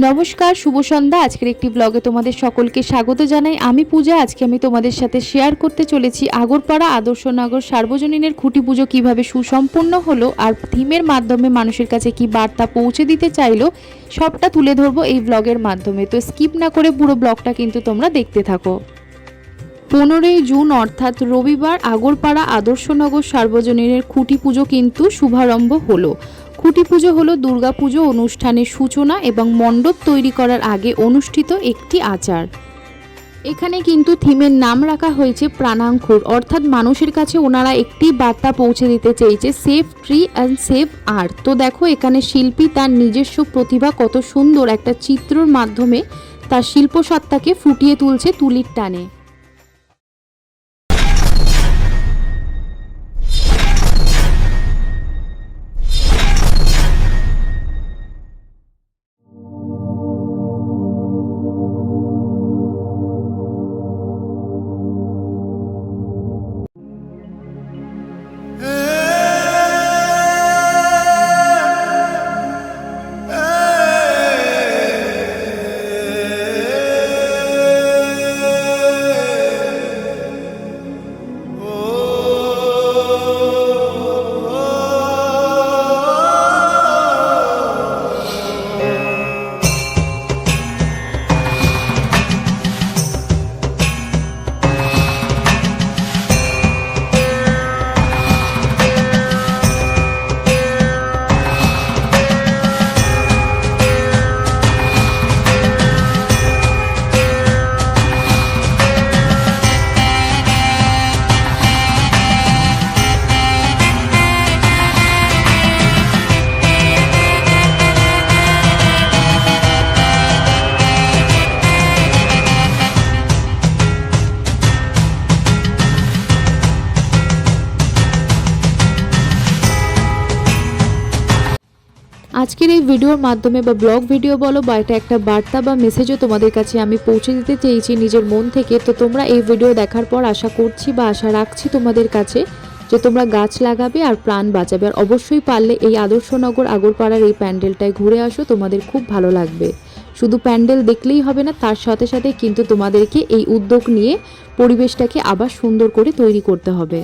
নমস্কার, শুভ সন্ধ্যা। আজকের একটি ব্লগে তোমাদের সকলকে স্বাগত জানাই। আমি পূজা। আজকে আমি তোমাদের সাথে শেয়ার করতে চলেছি আগরপাড়া আদর্শনগর সার্বজনীনের খুঁটি পুজো কীভাবে সুসম্পন্ন হলো আর থিমের মাধ্যমে মানুষের কাছে কি বার্তা পৌঁছে দিতে চাইলো, সবটা তুলে ধরবো এই ব্লগের মাধ্যমে। তো স্কিপ না করে পুরো ব্লগটা কিন্তু তোমরা দেখতে থাকো। পনেরোই জুন, অর্থাৎ রবিবার, আগরপাড়া আদর্শনগর সার্বজনীনের খুঁটি পুজো কিন্তু শুভারম্ভ হলো। খুঁটি পুজো হলো দুর্গাপুজো অনুষ্ঠানের সূচনা এবং মণ্ডপ তৈরি করার আগে অনুষ্ঠিত একটি আচার। এখানে কিন্তু থিমের নাম রাখা হয়েছে প্রাণাঙ্কুর। অর্থাৎ মানুষের কাছে ওনারা একটি বার্তা পৌঁছে দিতে চেয়েছে save tree and save earth তো দেখো, এখানে শিল্পী তার নিজস্ব প্রতিভা কত সুন্দর একটা চিত্রর মাধ্যমে তার শিল্পসত্তাকে ফুটিয়ে তুলছে তুলির টানে। আজকের এই ভিডিওর মাধ্যমে বা ব্লগ ভিডিও বলো বা এটা একটা বার্তা বা মেসেজও তোমাদের কাছে আমি পৌঁছে দিতে চেয়েছি নিজের মন থেকে, তো তোমরা এই ভিডিও দেখার পর আশা করছি বা আশা রাখছি তোমাদের কাছে যে তোমরা গাছ লাগাবে আর প্রাণ বাঁচাবে। আর অবশ্যই পারলে এই আদর্শনগর আগরপাড়ার এই প্যান্ডেলটায় ঘুরে আসো, তোমাদের খুব ভালো লাগবে। শুধু প্যান্ডেল দেখলেই হবে না, তার সাথে সাথে কিন্তু তোমাদেরকে এই উদ্যোগ নিয়ে পরিবেশটাকে আবার সুন্দর করে তৈরি করতে হবে।